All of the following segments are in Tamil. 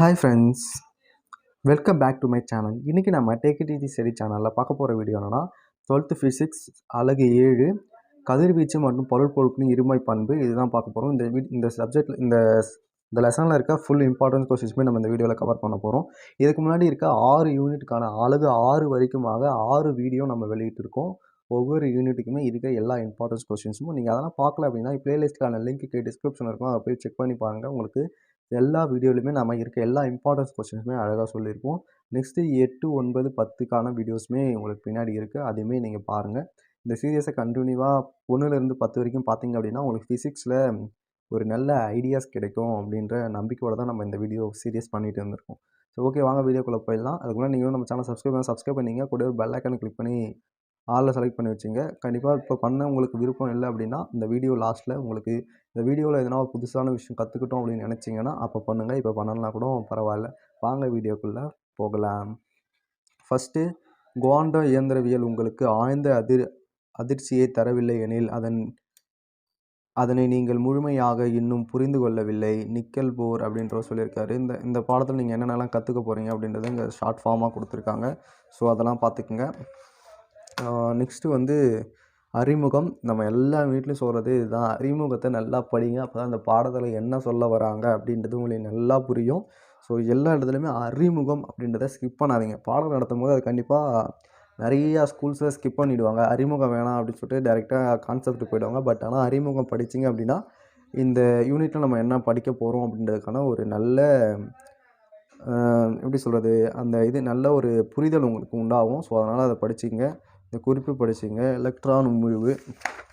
Hi friends welcome back to my channel இன்றைக்கி நம்ம டேக் இட் ஈஸி சரி சேனலில் பார்க்க போகிற வீடியோ என்னென்னா டுவெல்த்து ஃபிசிக்ஸ் அழகு ஏழு கதிர்வீச்சு மற்றும் பொருள் பொருட்களின் இருமை பண்பு. இதுதான் பார்க்க போகிறோம் இந்த வீ இந்த சப்ஜெக்ட் இந்த இந்த லெசனில் இருக்க ஃபுல் இம்பார்ட்டன்ஸ் கொஸ்டின்ஸுமே நம்ம இந்த வீடியோவில் கவர் பண்ண போகிறோம் இதுக்கு முன்னாடி இருக்க ஆறு யூனிட்டுக்கான அழகு ஆறு வரைக்குமாக ஆறு வீடியோ நம்ம வெளியிட்டிருக்கோம் ஒவ்வொரு யூனிட்டுக்குமே இருக்க எல்லா இம்பார்ட்டன்ஸ் கொஸ்டின்ஸும் நீங்கள் அதெல்லாம் பார்க்கல அப்படின்னா பிளேலிஸ்ட்டுக்கான லிங்க்கு டிஸ்கிரிப்ஷன் இருக்கும். அதை போய் செக் பண்ணி பாருங்கள் உங்களுக்கு எல்லா வீடியோலையுமே நம்ம இருக்க எல்லா இம்பார்ட்டன்ஸ் கொஸ்டின்ஸுமே அழகாக சொல்லியிருப்போம். நெக்ஸ்ட்டு எட்டு ஒன்பது பத்துக்கான வீடியோஸுமே உங்களுக்கு பின்னாடி இருக்குது அதையுமே நீங்கள் பாருங்கள் இந்த சீரியஸை கண்டினியூவாக ஒன்றுலேருந்து பத்து வரைக்கும் பார்த்தீங்க அப்படின்னா உங்களுக்கு ஃபிசிக்ஸில் ஒரு நல்ல ஐடியாஸ் கிடைக்கும் அப்படின்ற நம்பிக்கையோடு தான் நம்ம இந்த வீடியோ சீரியஸ் பண்ணிகிட்டு இருந்திருக்கோம். ஸோ ஓகே வாங்க வீடியோக்குள்ளே போயிடலாம். அதுக்குள்ளே நீங்களும் நம்ம சேனல் சப்ஸ்கிரைப் பண்ணி சப்ஸ்கிரைப் பண்ணிங்க. கூட ஒரு பெல் ஐக்கானை கிளிக் பண்ணி ஆளில் செலக்ட் பண்ணி வச்சுங்க. கண்டிப்பாக இப்போ பண்ண உங்களுக்கு விருப்பம் இல்லை அப்படின்னா இந்த வீடியோ லாஸ்ட்டில் உங்களுக்கு இந்த வீடியோவில் எதனா ஒரு புதுசான விஷயம் கற்றுக்கிட்டோம் அப்படின்னு நினச்சிங்கன்னா அப்போ பண்ணுங்கள் இப்போ பண்ணலாம் கூட பரவாயில்ல. வாங்க வீடியோக்குள்ளே போகலாம். ஃபஸ்ட்டு குவாண்டோ இயந்திரவியல் உங்களுக்கு ஆழ்ந்த அதிர் அதிர்ச்சியை தரவில்லை எனில் அதன் அதனை நீங்கள் முழுமையாக இன்னும் புரிந்து கொள்ளவில்லை. நிக்கல் போர் அப்படின்ற சொல்லியிருக்காரு. இந்த இந்த பாடத்தில் நீங்கள் என்னென்னலாம் கற்றுக்க போகிறீங்க அப்படின்றத இங்கே ஷார்ட் ஃபார்மாக கொடுத்துருக்காங்க. ஸோ அதெல்லாம் பார்த்துக்குங்க. நெக்ஸ்ட்டு வந்து அறிமுகம். நம்ம எல்லா வீட்லேயும் சொல்கிறது இதுதான். அறிமுகத்தை நல்லா படிங்க. அப்போ தான் அந்த பாடத்தில் என்ன சொல்ல வராங்க அப்படின்றது உங்களுக்கு நல்லா புரியும். ஸோ எல்லா இடத்துலையுமே அறிமுகம் அப்படின்றத ஸ்கிப் பண்ணாதீங்க. பாடம் நடத்தும் போது அது கண்டிப்பாக நிறையா ஸ்கூல்ஸில் ஸ்கிப் பண்ணிவிடுவாங்க அறிமுகம் வேணாம் அப்படின்னு சொல்லிட்டு டேரெக்டாக கான்செப்ட் போயிடுவாங்க. பட் ஆனால் அறிமுகம் படிச்சிங்க அப்படின்னா இந்த யூனிட்டில் நம்ம என்ன படிக்க போகிறோம் அப்படின்றதுக்கான ஒரு நல்ல எப்படி சொல்கிறது அந்த இது நல்ல ஒரு புரிதல் உங்களுக்கு உண்டாகும். ஸோ அதனால் அதை படிச்சிங்க இந்த குறிப்பு படிச்சிங்க. எலக்ட்ரான் உமிழ்வு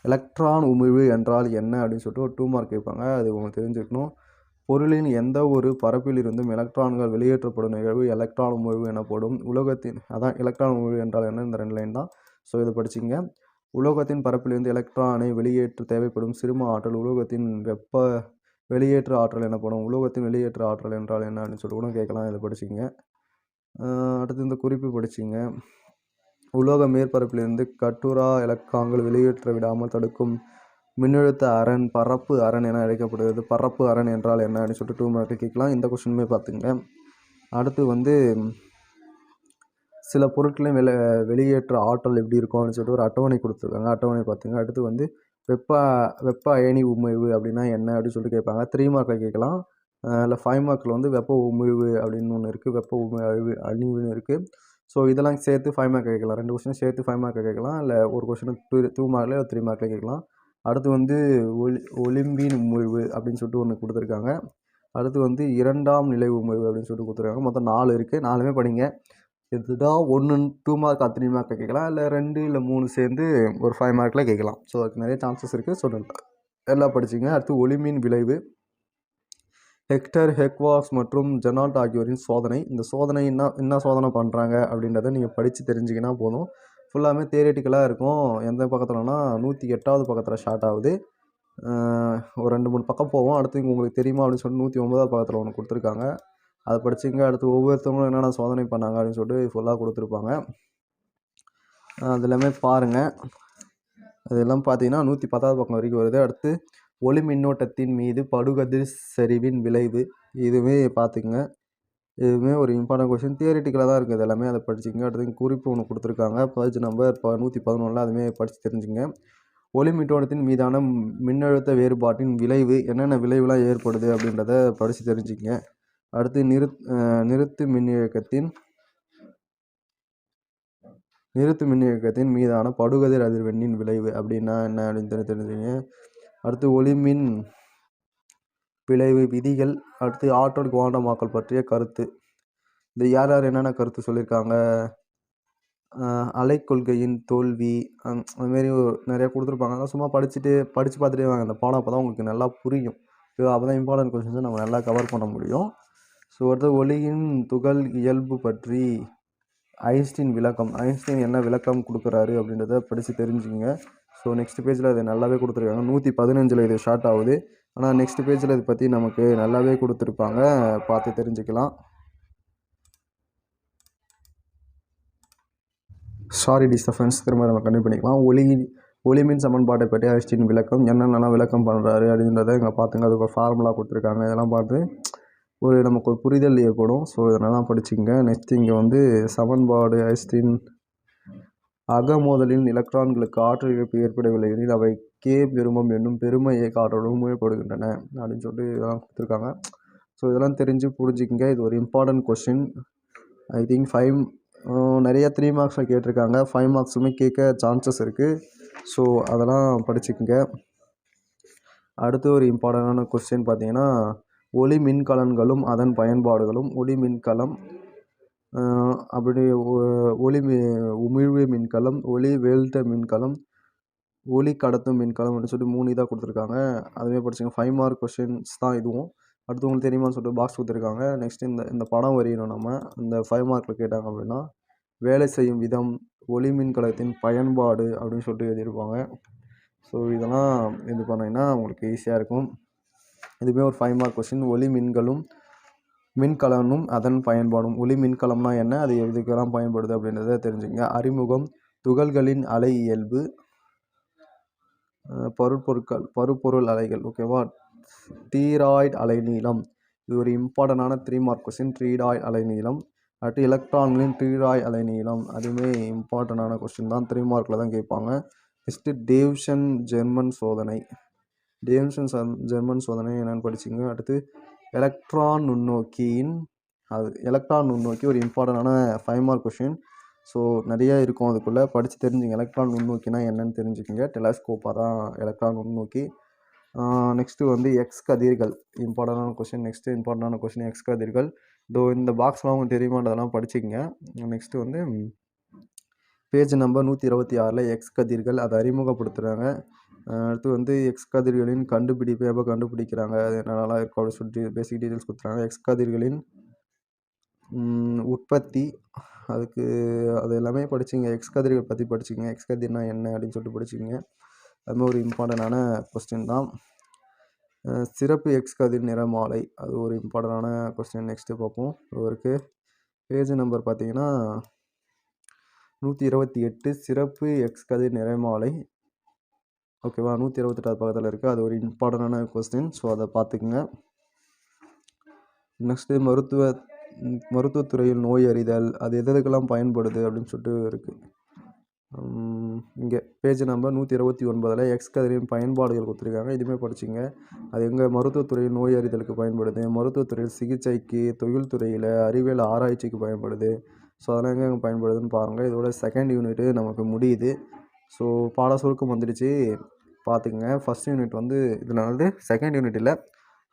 எலக்ட்ரான் உமிழ்வு என்றால் என்ன? அப்படின்னு சொல்லிட்டு ஒரு டூ மார்க் கேட்பாங்க. அது உங்களுக்கு தெரிஞ்சுக்கணும். பொருளின் எந்த ஒரு பரப்பில் இருந்தும் எலக்ட்ரான்கள் வெளியேற்றப்படும் நிகழ்வு எலக்ட்ரான் உமிழ்வு எனப்படும். உலகத்தின் அதான் எலக்ட்ரான் உமிழ்வு என்றால் என்ன? இந்த ரெண்டு லைன் தான். ஸோ இதை படிச்சிங்க. உலோகத்தின் பரப்பிலிருந்து எலக்ட்ரானை வெளியேற்ற தேவைப்படும் சிறும ஆற்றல் உலோகத்தின் வெப்ப வெளியேற்ற ஆற்றல் எனப்படும். உலோகத்தின் வெளியேற்ற ஆற்றல் என்றால் என்ன? அப்படின்னு சொல்லி கூட கேட்கலாம். இதை படிச்சிங்க. அடுத்து இந்த குறிப்பு படிச்சிங்க. உலோக மேற்பரப்பிலிருந்து கட்டுரா எலக்ட்ரான்கள் வெளியேற்ற விடாமல் தடுக்கும் மின்னழுத்த அரண் பரப்பு அரண் என அழைக்கப்படுகிறது. பரப்பு அரண் என்றால் என்ன? அப்படின்னு சொல்லிட்டு டூ மார்க்கு கேட்கலாம். இந்த கொஷினுமே பார்த்துங்க அடுத்து வந்து சில பொருட்களையும் வெளி வெளியேற்ற ஆற்றல் எப்படி இருக்கும்? அப்படின்னு சொல்லிட்டு ஒரு அட்டவணை கொடுத்துருக்காங்க. அட்டவணை பார்த்துங்க. அடுத்து வந்து வெப்ப வெப்ப அயனி உமிழ்வு அப்படின்னா என்ன? அப்படின்னு சொல்லிட்டு கேட்பாங்க. த்ரீ மார்க்கில் கேட்கலாம். இல்லை ஃபைவ் மார்க்கில் வந்து வெப்ப உமிழ்வு அப்படின்னு ஒன்று இருக்குது வெப்ப உமிழ்வு அழிவுன்னு இருக்குது ஸோ இதெல்லாம் சேர்த்து ஃபைவ் மார்க் கேட்கலாம். ரெண்டு கொஸ்டின் சேர்த்து ஃபைவ் மார்க் கேட்கலாம். இல்லை ஒரு கொஸ்டின் டூ டூ மார்க்கில் இல்லை த்ரீ மார்க்கில் கேட்கலாம். அடுத்து வந்து ஒலி ஒலிம்பின் உமிழ்வு அப்படின்னு சொல்லிட்டு ஒன்று கொடுத்துருக்காங்க. அடுத்து வந்து இரண்டாம் நிலை உமிழ்வு அப்படின்னு சொல்லிட்டு கொடுத்துருக்காங்க. மொத்தம் நாலு இருக்குது நாலுமே படிங்க. இதுதான் ஒன்று டூ மார்க் த்ரீ மார்க்கில் கேட்கலாம். இல்லை ரெண்டு இல்லை மூணு சேர்ந்து ஒரு ஃபைவ் மார்க்கில் கேட்கலாம். ஸோ அதுக்கு நிறைய சான்சஸ் இருக்குது ஸோ எல்லாம் படிச்சிங்க. அடுத்து ஒளிமின் விளைவு. ஹெக்டர் ஹெக்வாக்ஸ் மற்றும் ஜெனால்ட் ஆகியோரின் சோதனை. இந்த சோதனை என்ன என்ன சோதனை பண்ணுறாங்க அப்படின்றத நீங்கள் படித்து தெரிஞ்சிங்கன்னா போதும். ஃபுல்லாமே தேரட்டிக்கலாக இருக்கும். எந்த பக்கத்துலனா நூற்றி எட்டாவது பக்கத்தில் ஸ்டார்ட் ஆகுது. ஒரு ரெண்டு மூணு பக்கம் போவோம். அடுத்து உங்களுக்கு தெரியுமா அப்படின்னு சொல்லிட்டு நூற்றி ஒன்பதாவது பக்கத்தில் ஒன்று கொடுத்துருக்காங்க. அதை படிச்சிங்க அடுத்து ஒவ்வொருத்தவங்களும் என்னென்ன சோதனை பண்ணாங்க அப்படின்னு சொல்லிட்டு ஃபுல்லாக கொடுத்துருப்பாங்க. அது எல்லாமே பாருங்கள் அதெல்லாம் பார்த்தீங்கன்னா நூற்றி பத்தாவது பக்கம் வரைக்கும் வருது. அடுத்து ஒளி மின்னோட்டத்தின் மீது படுகதிர் சரிவின் விளைவு. இதுவுமே பார்த்துக்குங்க. இதுவுமே ஒரு இம்பார்ட்டன்ட் கொஷின் தியரிட்டிக்கலாக தான் இருக்குது எல்லாமே. அதை படிச்சுங்க அடுத்து குறிப்பு ஒன்று கொடுத்துருக்காங்க. பேஜ் நம்பர் இப்போ நூற்றி பதினொன்றில் அதுவுமே படித்து தெரிஞ்சுங்க ஒளி மின்னோட்டத்தின் மீதான மின்னழுத்த வேறுபாட்டின் விளைவு என்னென்ன விளைவுலாம் ஏற்படுது அப்படின்றத படித்து தெரிஞ்சுங்க அடுத்து நிறுத் நிறுத்து மின்னியக்கத்தின் நிறுத்து மின்னியக்கத்தின் மீதான படுகதிர் அதிர்வெண்ணின் விளைவு அப்படின்னா என்ன அப்படின்னு தெரிஞ்சுங்க அடுத்து ஒளிமின் விளைவு விதிகள் அடுத்து ஆற்றல் குவாண்டமாக்கல் பற்றிய கருத்து. இந்த யார் யார் என்னென்ன கருத்து சொல்லியிருக்காங்க அலைக்கொள்கையின் தோல்வி அதுமாரி நிறையா கொடுத்துருப்பாங்க. அதெல்லாம் சும்மா படிச்சுட்டு படித்து பார்த்துட்டே வாங்க. அந்த பாடம் அப்போ தான் உங்களுக்கு நல்லா புரியும். அப்போ தான் இம்பார்ட்டன்ட் கொஷின்ஸை நம்ம நல்லா கவர் பண்ண முடியும். ஸோ அடுத்து ஒளியின் துகள் இயல்பு பற்றி ஐன்ஸ்டீன் விளக்கம். ஐன்ஸ்டீன் என்ன விளக்கம் கொடுக்குறாரு அப்படின்றத படித்து தெரிஞ்சுங்க ஸோ நெக்ஸ்ட் பேஜில் அது நல்லாவே கொடுத்துருக்காங்க. நூற்றி பதினஞ்சில் இது ஷார்ட் ஆகுது. ஆனால் நெக்ஸ்ட் பேஜில் இதை பற்றி நமக்கு நல்லாவே கொடுத்துருப்பாங்க. பார்த்து தெரிஞ்சுக்கலாம். சாரி டிஸ்டர்பன்ஸ் திரும்ப நம்ம கண்டினியூ பண்ணிக்கலாம். ஒளி ஒளிமின் சமன்பாட்டை பற்றி ஐன்ஸ்டீன் விளக்கம். என்னென்னலாம் விளக்கம் பண்ணுறாரு அப்படின்றத இங்கே பார்த்துங்க. அதுக்கு ஃபார்முலா கொடுத்துருக்காங்க. இதெல்லாம் பார்த்து ஒரு நமக்கு ஒரு புரிதல் ஏற்படும். ஸோ இதெல்லாம் படிச்சுங்க. நெக்ஸ்ட் இங்கே வந்து சமன்பாடு ஐஸ்டின் அகமோதலின் எலக்ட்ரான்களுக்கு ஆற்றல் இழப்பு ஏற்படவில்லை எனில் அவை கே பெருமம் என்னும் பெரும இயக்க ஆற்றலுடன் மூடப்படுகின்றன அப்படின்னு சொல்லிட்டு இதெல்லாம் கொடுத்துருக்காங்க. ஸோ இதெல்லாம் தெரிஞ்சு புரிஞ்சுக்கங்க. இது ஒரு important question I think five நிறைய த்ரீ மார்க்ஸில் கேட்டிருக்காங்க. ஃபைவ் மார்க்ஸுமே கேட்க சான்சஸ் இருக்குது ஸோ அதெல்லாம் படிச்சுக்கோங்க. அடுத்து ஒரு இம்பார்ட்டண்டான கொஸ்டின் பார்த்தீங்கன்னா ஒளி மின்கலன்களும் அதன் பயன்பாடுகளும் ஒளி மின்கலம் அப்படி ஒ- ஒளி உமிழ்வு மின்கலம் ஒளி வேல்ட்ட மின்கலம் ஒளி கடத்தும் மின்கலம் அப்படின்னு சொல்லிட்டு மூணு இதாக கொடுத்துருக்காங்க. அதுவே படிச்சுங்க ஃபைவ் மார்க் கொஸ்டின்ஸ் தான் இதுவும். அடுத்து உங்களுக்கு தெரியுமான்னு சொல்லிட்டு பாக்ஸ் கொடுத்துருக்காங்க. நெக்ஸ்ட் இந்த இந்த படம் வரையணும் நம்ம. இந்த ஃபைவ் மார்க்கில் கேட்டாங்க அப்படின்னா வேலை செய்யும் விதம் ஒளி மின்கலத்தின் பயன்பாடு அப்படின்னு சொல்லிட்டு எழுதியிருப்பாங்க. ஸோ இதெல்லாம் இது பண்ணிங்கன்னா உங்களுக்கு ஈஸியாக இருக்கும். இதுவே ஒரு ஃபைவ் மார்க் கொஸ்டின் ஒளி மின்களும் மின்கலனும் அதன் பயன்பாடும். ஒளி மின்கலம்னா என்ன? அது எதுக்கெல்லாம் பயன்படுது அப்படின்றத தெரிஞ்சுங்க அறிமுகம் துகள்களின் அலை இயல்பு பருப்பொருட்கள் பருப்பொருள் அலைகள் ஓகேவா? தீராய்டு அலைநீளம். இது ஒரு இம்பார்ட்டண்டான த்ரீ மார்க் கொஸ்டின் ட்ரீடாய்டு அலைநீளம். அடுத்து எலக்ட்ரான்களின் ட்ரீடாய் அலைநீளம். அதுவுமே இம்பார்ட்டண்டான கொஸ்டின் தான். த்ரீ மார்க்கில் தான் கேட்பாங்க. நெக்ஸ்ட்டு டேவ்ஷன் ஜெர்மன் சோதனை. டேவ்ஷன் சன்- ஜெர்மன் சோதனை என்னென்னு படிச்சிங்க அடுத்து எலக்ட்ரான் நுண்ணோக்கியின் அது எலக்ட்ரான் நுண்ணோக்கி ஒரு இம்பார்ட்டண்டான ஃபைவ் மார்க் கொஷின் ஸோ நிறைய இருக்கும் அதுக்குள்ளே. படித்து தெரிஞ்சுங்க. எலக்ட்ரான் நுண்ணோக்கினா என்னன்னு தெரிஞ்சுக்கோங்க. டெலஸ்கோப்பாக தான் எலக்ட்ரான் நுண்ணோக்கி. நெக்ஸ்ட்டு வந்து எக்ஸ் கதிர்கள். இம்பார்ட்டண்டான கொஷின் நெக்ஸ்ட்டு இம்பார்ட்டண்டான கொஷின் எக்ஸ் கதிர்கள். இதோ இந்த பாக்ஸ்லாம் உங்களுக்கு தெரியுமான்றதெல்லாம் படிச்சுக்கங்க. நெக்ஸ்ட்டு வந்து பேஜ் நம்பர் நூற்றி இருபத்தி ஆறில் எக்ஸ் கதிர்கள். அதை அறிமுகப்படுத்துகிறாங்க அடுத்து வந்து எக்ஸ் கதிர்களின் கண்டுபிடிப்பு எப்போ கண்டுபிடிக்கிறாங்க? அது என்னென்னலாம் இருக்கும் அப்படின்னு சொல்லிட்டு பேசிக் டீட்டெயில்ஸ் கொடுத்துறாங்க. எக்ஸ் கதிர்களின் உற்பத்தி அதுக்கு அது எல்லாமே படிச்சிங்க. எக்ஸ் கதிர்கள் பற்றி படிச்சிங்க. எக்ஸ் கதிர்னா என்ன அப்படின்னு சொல்லிட்டு படிச்சிங்க. அது மாதிரி ஒரு இம்பார்ட்டண்டான கொஸ்டின் தான். சிறப்பு எக்ஸ் கதிர் நிறமாலை. அது ஒரு இம்பார்ட்டண்டான கொஸ்டின் நெக்ஸ்ட்டு பார்ப்போம். இவருக்கு பேஜ் நம்பர் பார்த்தீங்கன்னா நூற்றி இருபத்தி எட்டு. சிறப்பு எக்ஸ் கதிர் நிறமாலை. ஓகேவா? நூற்றி இருபத்தெட்டாவது பக்கத்தில் இருக்குது அது ஒரு இம்பார்ட்டண்டான கொஸ்டின் ஸோ அதை பார்த்துக்குங்க. நெக்ஸ்ட்டு மருத்துவ மருத்துவத்துறையில் நோய் அறிதல் அது எது எதுக்கெல்லாம் பயன்படுது அப்படின்னு சொல்லிட்டு இருக்குது இங்கே பேஜ் நம்பர் நூற்றி இருபத்தி ஒன்பதில் எக்ஸ் கதிரின் பயன்பாடுகள் கொடுத்துருக்காங்க. இதுவுமே படிச்சிங்க. அது எங்கே மருத்துவத்துறையில் நோய் அறிதலுக்கு பயன்படுது? மருத்துவத்துறையில் சிகிச்சைக்கு தொழில்துறையில் அறிவியல் ஆராய்ச்சிக்கு பயன்படுது. ஸோ அதெல்லாம் எங்கே பயன்படுதுன்னு பாருங்கள் இதோட செகண்ட் யூனிட்டு நமக்கு முடியுது. ஸோ பாட சுருக்கம் வந்துடுச்சு. பார்த்துக்குங்க. ஃபஸ்ட் யூனிட் வந்து இதில் வந்து செகண்ட் யூனிட் இல்லை.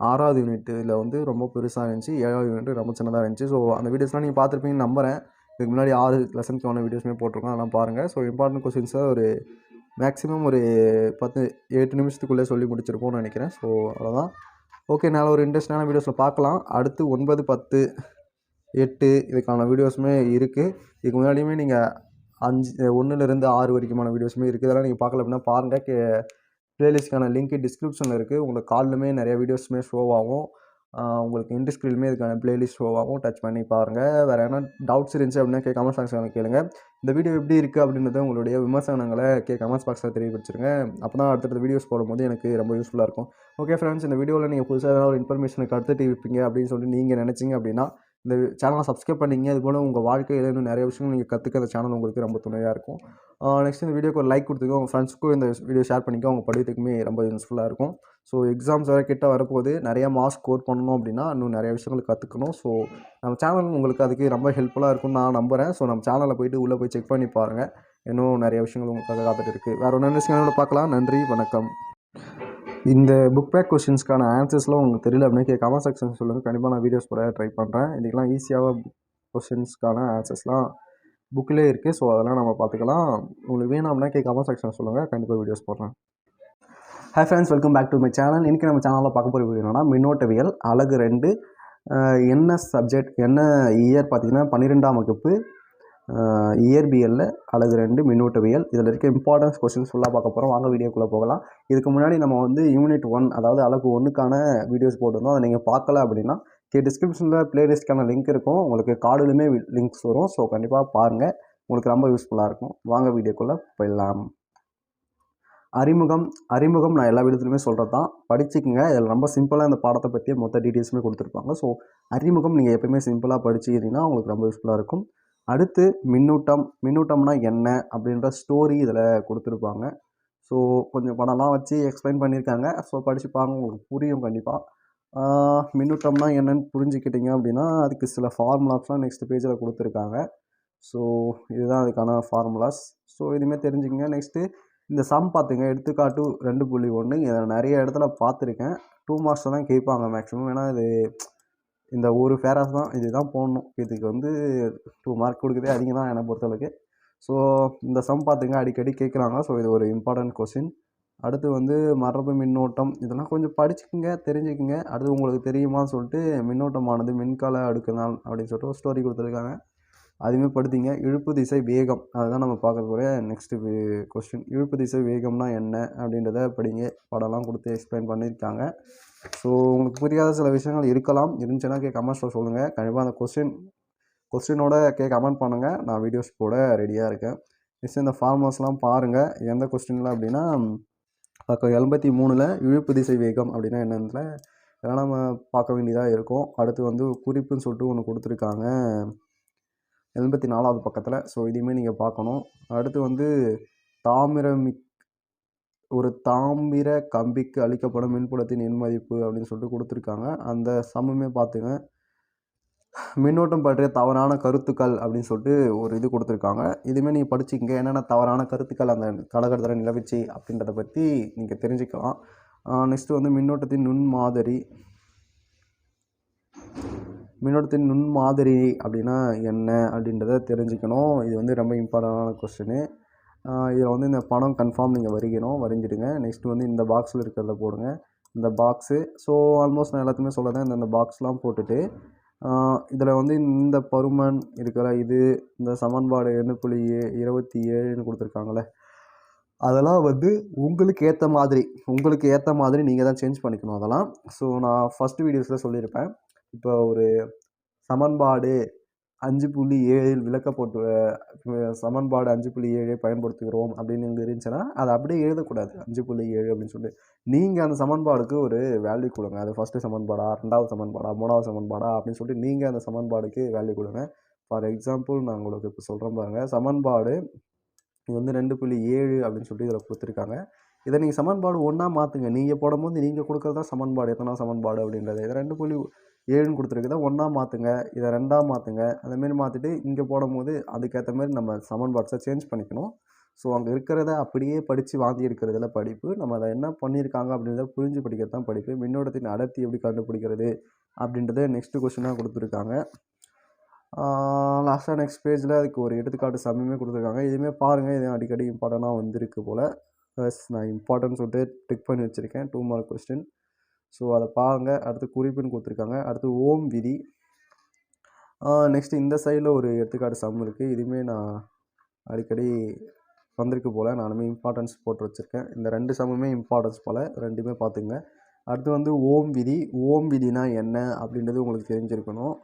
ஆறாவது யூனிட்டில் வந்து ரொம்ப பெருசாக இருந்துச்சு. ஏழாவது யூனிட் ரொம்ப சின்னதாக இருந்துச்சு. ஸோ அந்த வீடியோஸ்லாம் நீங்கள் பார்த்துருப்பீங்கன்னு நம்புகிறேன் இதுக்கு முன்னாடி ஆறு லெசன்க்கான வீடியோஸுமே போட்டிருக்கோம். அதெல்லாம் பாருங்கள் ஸோ இம்பார்ட்டன்ட் கொஸ்டின்ஸை ஒரு மேக்ஸிமம் ஒரு பத்து எட்டு நிமிஷத்துக்குள்ளே சொல்லி முடிச்சிருப்போம்னு நினைக்கிறேன். ஸோ அவ்வளோதான் ஓகே நான் ஒரு இன்ட்ரெஸ்டான வீடியோஸில் பார்க்கலாம். அடுத்து ஒன்பது பத்து எட்டு இதுக்கான வீடியோஸுமே இருக்குது இதுக்கு முன்னாடியுமே நீங்கள் அஞ்சு ஒன்றுலேருந்து ஆறு வரைக்குமான வீடியோஸுமே இருக்குது இதெல்லாம் நீங்கள் பார்க்கல அப்படின்னா பாருங்கள் கே ப்ளேலிஸ்ட்க்கான லிங்க் டிஸ்கிரிப்ஷனில் இருக்குது உங்களுக்கு கால்லுமே நிறைய வீடியோஸுமே ஷோ ஆகும். உங்களுக்கு இன்டிஸ்கிரிலுமே இதுக்கான பிளேலிஸ்ட் ஷோ ஆகும். டச் பண்ணி பாருங்கள் வேறு எதனா டவுட்ஸ் இருந்துச்சு அப்படின்னா கே கமெண்ட் பாக்ஸில் கேளுங்க. இந்த வீடியோ எப்படி இருக்குது அப்படின்றத உங்களுடைய விமர்சனங்களை கே கமெண்ட்ஸ் பாக்ஸில் தெரியப்படுத்துருங்க. அப்போ தான் அடுத்தடுத்த வீடியோஸ் போடும்போது எனக்கு ரொம்ப யூஸ்ஃபுல்லாக இருக்கும். ஓகே ஃப்ரெண்ட்ஸ் இந்த வீடியோவில் நீங்கள் புதுசாக ஏதாவது ஒரு இன்ஃபர்மேஷனுக்கு அடுத்துட்டு இருப்பீங்க அப்படின்னு சொல்லிட்டு நீங்கள் நினச்சிங்க அப்படின்னா இந்த சேனலை சப்ஸ்கிரைப் பண்ணிங்க. அதுபோல் உங்கள் வாழ்க்கையில் இன்னும் நிறைய விஷயங்கள் நீங்கள் கற்றுக்க அந்த சேனல் உங்களுக்கு ரொம்ப துணையாக இருக்கும். நெக்ஸ்ட் இந்த வீடியோக்கு ஒரு லைக் கொடுத்துக்கோ உங்கள் ஃப்ரெண்ட்ஸ்க்கும் இந்த வீடியோ ஷேர் பண்ணிக்கோ அவங்க படிக்கிறதுக்குமே ரொம்ப யூஸ்ஃபுல்லாக இருக்கும். ஸோ எக்ஸாம்ஸ் வேறு கிட்ட வரப்போகுது. நிறையா மார்க்ஸ் ஸ்கோர் பண்ணணும் அப்படின்னா இன்னும் நிறைய விஷயங்கள் கற்றுக்கணும் ஸோ நம்ம சேனல் உங்களுக்கு அதுக்கு ரொம்ப ஹெல்ப்ஃபுல்லாக இருக்கும்னு நான் நம்புகிறேன் ஸோ நம்ம சேனலில் போயிட்டு உள்ளே போய் செக் பண்ணி பாருங்கள் இன்னும் நிறைய விஷயங்கள் உங்களுக்காக காத்துட்டு இருக்குது வேறு ஒன்று விஷயங்களோட பார்க்கலாம். நன்றி. வணக்கம். இந்த புக் பேக் கொஷின்ஸ்க்கான ஆன்சர்ஸ்லாம் உங்களுக்கு தெரியல அப்படின்னா கமெண்ட் செக்ஷன் சொல்லுங்கள் கண்டிப்பாக நான் வீடியோஸ் போட ட்ரை பண்ணுறேன் இதுக்கெலாம் ஈஸியாக கொஷின்ஸ்க்கான ஆன்சர்ஸ்லாம் புக்கிலே இருக்குது ஸோ அதெல்லாம் நம்ம பார்த்துக்கலாம். உங்களுக்கு வேணும் அப்படின்னா கே கமெண்ட் செக்ஷன் சொல்லுங்கள் கண்டிப்பாக வீடியோஸ் போடுறேன். Hi friends welcome back to my channel இன்றைக்கி நம்ம சேனலில் பார்க்க போகிற வீடியோ என்னன்னா மின்னோட்டவியல் அழகு ரெண்டு என்ன சப்ஜெக்ட் என்ன இயர் பார்த்தீங்கன்னா பன்னிரெண்டாம் வகுப்பு இயற்பியலில் அழகு ரெண்டு மின்னோட்டவியல். இதில் இருக்க இம்பார்ட்டன்ஸ் கொஸ்டின்ஸ் ஃபுல்லாக பார்க்க போகிறோம் வாங்க வீடியோக்குள்ளே போகலாம். இதுக்கு முன்னாடி நம்ம வந்து யூனிட் ஒன் அதாவது அழகு ஒன்றுக்கான வீடியோஸ் போட்டிருந்தோம். அதை நீங்கள் பார்க்கல அப்படின்னா கே டிஸ்கிரிப்ஷனில் பிளேலிஸ்ட்க்கான லிங்க் இருக்கும். உங்களுக்கு கார்டுலையுமே லிங்க்ஸ் வரும். ஸோ கண்டிப்பாக பாருங்கள் உங்களுக்கு ரொம்ப யூஸ்ஃபுல்லாக இருக்கும். வாங்க வீடியோக்குள்ளே போயிடலாம். அறிமுகம் அறிமுகம் நான் எல்லா விதத்துலையுமே சொல்கிறது தான் படிச்சுக்கோங்க. இதில் ரொம்ப சிம்பிளாக இந்த பாடத்தை பற்றி மொத்த டீட்டெயில்ஸுமே கொடுத்துருப்பாங்க. ஸோ அறிமுகம் நீங்கள் எப்பயுமே சிம்பிளாக படிச்சுக்கிறீங்கன்னா உங்களுக்கு ரொம்ப யூஸ்ஃபுல்லாக இருக்கும். அடுத்து மின்னூட்டம் மின்னூட்டம்னா என்ன அப்படின்ற ஸ்டோரி இதில் கொடுத்துருப்பாங்க. ஸோ கொஞ்சம் படம்லாம் வச்சு எக்ஸ்பிளைன் பண்ணியிருக்காங்க. ஸோ படிச்சுப்பாங்க உங்களுக்கு புரியும் கண்டிப்பாக மின்னூட்டம்னா என்னன்னு புரிஞ்சுக்கிட்டீங்க அப்படின்னா அதுக்கு சில ஃபார்முலாஸ்லாம் நெக்ஸ்ட் பேஜில் கொடுத்துருக்காங்க. ஸோ இதுதான் அதுக்கான ஃபார்முலாஸ் ஸோ இதுவுமே தெரிஞ்சுக்கங்க. நெக்ஸ்ட்டு இந்த சம் பார்த்துங்க எடுத்துக்காட்டு ரெண்டு புள்ளி ஒன்று இதை நிறைய இடத்துல பார்த்துருக்கேன். டூ மார்க்ஸ் தான் கேட்பாங்க மேக்ஸிமம் ஏன்னா இது இந்த ஒரு ஃபேராஸ் தான். இதுதான் போடணும். இதுக்கு வந்து டூ மார்க் கொடுக்குறதே அதிகம் தான் என்னை பொறுத்தளவுக்கு. ஸோ இந்த சம் பார்த்துங்க. அடிக்கடி கேட்குறாங்க. ஸோ இது ஒரு இம்பார்ட்டன்ட் கொஸ்டின் அடுத்து வந்து மரபு மின்னோட்டம். இதெல்லாம் கொஞ்சம் படிச்சுக்கங்க தெரிஞ்சுக்குங்க. அடுத்து உங்களுக்கு தெரியுமான்னு சொல்லிட்டு மின்னோட்டமானது மின்கால அடுக்குனால் அப்படின்னு சொல்லிட்டு ஒரு ஸ்டோரி கொடுத்துருக்காங்க. அதுவுமே படுத்திங்க. இழுப்பு திசை வேகம். அதுதான் நம்ம பார்க்க போகிற நெக்ஸ்ட்டு கொஸ்டின் இழுப்பு திசை வேகம்னா என்ன அப்படின்றத படிங்க. படம்லாம் கொடுத்து எக்ஸ்பிளைன் பண்ணியிருக்காங்க. ஸோ உங்களுக்கு புரியாத சில விஷயங்கள் இருக்கலாம். இருந்துச்சுன்னா கே கமெண்ட்ஸில் சொல்லுங்கள் கண்டிப்பாக அந்த கொஸ்டின் கொஸ்டினோட கே கமெண்ட் பண்ணுங்கள் நான் வீடியோஸ் போட ரெடியாக இருக்கேன். நெக்ஸ்ட் இந்த ஃபார்மர்ஸ்லாம் பாருங்கள் எந்த கொஸ்டினில் அப்படின்னா பக்கம் எண்பத்தி மூணில் இழுப்பு திசை வேகம் அப்படின்னா என்னதுல? இதெல்லாம் நம்ம பார்க்க வேண்டியதாக இருக்கும். அடுத்து வந்து குறிப்புன்னு சொல்லிட்டு ஒன்று கொடுத்துருக்காங்க. எண்பத்தி நாலாவது பக்கத்தில். ஸோ இதையுமே நீங்கள் பார்க்கணும். அடுத்து வந்து தாமிரமிக் ஒரு தாமிர கம்பிக்கு அளிக்கப்படும் மின்புலத்தின் எண்மதிப்பு அப்படின்னு சொல்லிட்டு கொடுத்துருக்காங்க. அந்த சமமே பார்த்துங்க மின்னோட்டம் பற்றிய தவறான கருத்துக்கள் அப்படின்னு சொல்லிட்டு ஒரு இது கொடுத்துருக்காங்க. இதுவுமே நீங்கள் படிச்சுக்கங்க. என்னென்ன தவறான கருத்துக்கள் அந்த காலகட்டத்தில் நிலவிச்சு அப்படின்றத பற்றி நீங்கள் தெரிஞ்சுக்கலாம் நெக்ஸ்ட்டு வந்து மின்னோட்டத்தின் நுண் மாதிரி மின்னோட்டத்தின் நுண் மாதிரி அப்படின்னா என்ன அப்படின்றத தெரிஞ்சுக்கணும். இது வந்து ரொம்ப இம்பார்ட்டண்டான கொஸ்டினு இதில் வந்து இந்த படம் கன்ஃபார்ம் நீங்கள் வரைக்கணும் வரைஞ்சிடுங்க. நெக்ஸ்ட் வந்து இந்த பாக்ஸில் இருக்கிறத போடுங்க. இந்த பாக்ஸு ஸோ ஆல்மோஸ்ட் நான் எல்லாத்தையுமே சொல்ல தான் இந்த பாக்ஸ்லாம் போட்டுட்டு இதில் வந்து இந்த பருமன் இருக்கிற இது இந்த சமன்பாடு எண்ணு புள்ளி இருபத்தி ஏழுன்னு கொடுத்துருக்காங்களே அதெல்லாம் வந்து உங்களுக்கு ஏற்ற மாதிரி உங்களுக்கு ஏற்ற மாதிரி நீங்கள் தான் சேஞ்ச் பண்ணிக்கணும் அதெல்லாம். ஸோ நான் ஃபஸ்ட் வீடியோஸில் சொல்லியிருப்பேன். இப்போ ஒரு சமன்பாடு அஞ்சு புள்ளி ஏழில் விளக்கப்பட்டு சமன்பாடு அஞ்சு புள்ளி ஏழை பயன்படுத்துகிறோம் அப்படின்னு இங்கே இருந்துச்சுன்னா அதை அப்படியே எழுதக்கூடாது. அஞ்சு புள்ளி ஏழு அப்படின்னு சொல்லிட்டு நீங்கள் அந்த சமன்பாடுக்கு ஒரு வேல்யூ கொடுங்க. அது ஃபஸ்ட்டு சமன்பாடா ரெண்டாவது சமன்பாடா மூணாவது சமன்பாடா அப்படின்னு சொல்லிட்டு நீங்கள் அந்த சமன்பாடுக்கு வேல்யூ கொடுங்க. ஃபார் எக்ஸாம்பிள் நான் உங்களுக்கு இப்போ சொல்கிறேன் பாருங்கள் சமன்பாடு இது வந்து ரெண்டு புள்ளி ஏழு அப்படின்னு சொல்லிட்டு இதில் கொடுத்துருக்காங்க. இதை நீங்கள் சமன்பாடு ஒன்றா மாற்றுங்க நீங்கள் போடும்போது நீங்கள் கொடுக்குறது தான் சமன்பாடு எத்தனை சமன்பாடு அப்படின்றது. இதை ரெண்டு புள்ளி ஏழுன்னு கொடுத்துருக்குதா ஒன்றா மாற்றுங்க இதை ரெண்டாக மாற்றுங்க அந்தமாரி மாற்றிட்டு இங்கே போடும்போது அதுக்கேற்ற மாதிரி நம்ம சமன்பாட்ஸை சேஞ்ச் பண்ணிக்கணும். ஸோ அங்கே இருக்கிறத அப்படியே படித்து வாந்தி எடுக்கிறதுல படிப்பு நம்ம அதை என்ன பண்ணியிருக்காங்க அப்படின்றத புரிஞ்சு படிக்கிறது தான் படிப்பு. மின்னோட்டத்தின் அடர்த்தி எப்படி கண்டுபிடிக்கிறது அப்படின்றத நெக்ஸ்ட்டு கொஸ்டினாக கொடுத்துருக்காங்க. லாஸ்ட்டாக நெக்ஸ்ட் பேஜில் அதுக்கு ஒரு எடுத்துக்காட்டு சமயமே கொடுத்துருக்காங்க. இதுவுமே பாருங்கள் இது அடிக்கடி இம்பார்ட்டண்ட்டாக வந்திருக்கு போல். ப்ளஸ் நான் இம்பார்ட்டன்ட் சொல்லிட்டு டிக் பண்ணி வச்சுருக்கேன். டூ மார்க் கொஸ்டின் ஸோ அதை பாருங்கள் அடுத்து குறிப்புன்னு கொடுத்துருக்காங்க. அடுத்து ஓம் விதி. நெக்ஸ்ட்டு இந்த சைடில் ஒரு எடுத்துக்காட்டு சம் இருக்குது இதுவுமே நான் அடிக்கடி வந்திருக்கு போல். நானுமே இம்பார்ட்டன்ஸ் போட்டு வச்சுருக்கேன். இந்த ரெண்டு சமுமே இம்பார்ட்டன்ஸ் போல். ரெண்டுமே பார்த்துங்க. அடுத்து வந்து ஓம் விதி. ஓம் விதினா என்ன அப்படின்றது உங்களுக்கு தெரிஞ்சிருக்கணும்.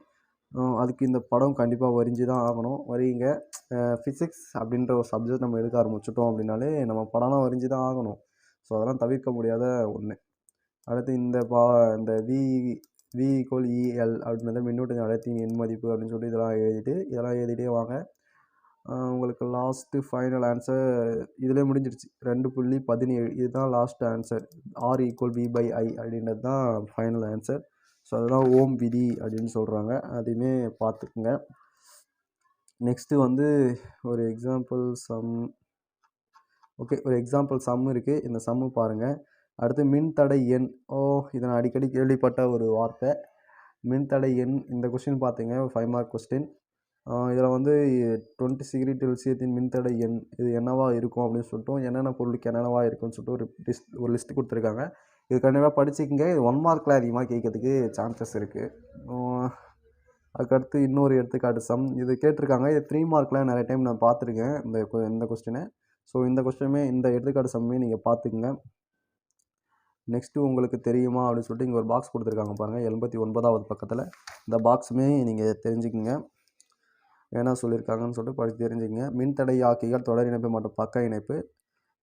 அதுக்கு இந்த படம் கண்டிப்பாக வரிஞ்சு தான் ஆகணும். வரீங்க. ஃபிசிக்ஸ் அப்படின்ற ஒரு சப்ஜெக்ட் நம்ம எடுக்க ஆரம்பிச்சிட்டோம் அப்படின்னாலே நம்ம படம்லாம் வரிஞ்சு தான் ஆகணும். ஸோ அதெல்லாம் தவிர்க்க முடியாத ஒன்று அடுத்து இந்த பா இந்த வி வி ஈக்குவல் இஎல் அப்படின்றத மின்னோட்டத்தின் அடர்த்தியின் எண் மதிப்பு அப்படின்னு சொல்லிட்டு இதெல்லாம் எழுதிட்டு இதெல்லாம் எழுதிட்டே வாங்க. உங்களுக்கு லாஸ்ட்டு ஃபைனல் ஆன்சர் இதிலே முடிஞ்சிருச்சு. ரெண்டு புள்ளி பதினேழு. இதுதான் last answer R equal V by I அப்படின்றது தான் ஃபைனல் ஆன்சர் ஸோ அதுதான் ஓம் விதி அப்படின்னு சொல்கிறாங்க அதையுமே பார்த்துக்குங்க. நெக்ஸ்ட்டு வந்து ஒரு எக்ஸாம்பிள் சம் ஓகே ஒரு எக்ஸாம்பிள் சம் இருக்குது இந்த சம்மு பாருங்கள் அடுத்து மின்தடை எண். ஓ இதை நான் அடிக்கடி கேள்விப்பட்ட ஒரு வார்த்தை. மின்தடை எண் இந்த கொஸ்டின் பார்த்தீங்க ஃபைவ் மார்க் கொஸ்டின் இதில் வந்து டுவெண்ட்டி சிகிரி டெல்சியத்தின் மின்தடை எண் இது என்னவா இருக்கும் அப்படின்னு சொல்லிட்டு என்னென்ன பொருளுக்கு என்னென்னவா இருக்குன்னு சொல்லிட்டு ஒரு லிஸ்ட் ஒரு லிஸ்ட் கொடுத்துருக்காங்க. இது கண்டிப்பாக படிச்சுக்கங்க. இது ஒன் மார்க்கில் அதிகமாக கேட்கறதுக்கு சான்சஸ் இருக்குது அதுக்கடுத்து இன்னொரு எடுத்துக்காட்டு சம் இது கேட்டிருக்காங்க. இது த்ரீ மார்க்கில் நிறைய டைம் நான் பார்த்துருக்கேன் இந்த இந்த கொஸ்டினை ஸோ இந்த கொஸ்டினுமே இந்த எடுத்துக்காட்டு சம்மே நீங்கள் பார்த்துக்குங்க. நெக்ஸ்ட்டு உங்களுக்கு தெரியுமா அப்படின்னு சொல்லிட்டு இங்கே ஒரு பாக்ஸ் கொடுத்துருக்காங்க பாருங்கள் எண்பத்தி ஒன்பதாவது பக்கத்தில். இந்த பாக்ஸுமே நீங்கள் தெரிஞ்சுக்கங்க. என்ன சொல்லியிருக்காங்கன்னு சொல்லிட்டு படித்து தெரிஞ்சுக்கங்க. மின்தடையாக்கிகள் தொடர் இணைப்பு மற்றும் பக்க இணைப்பு.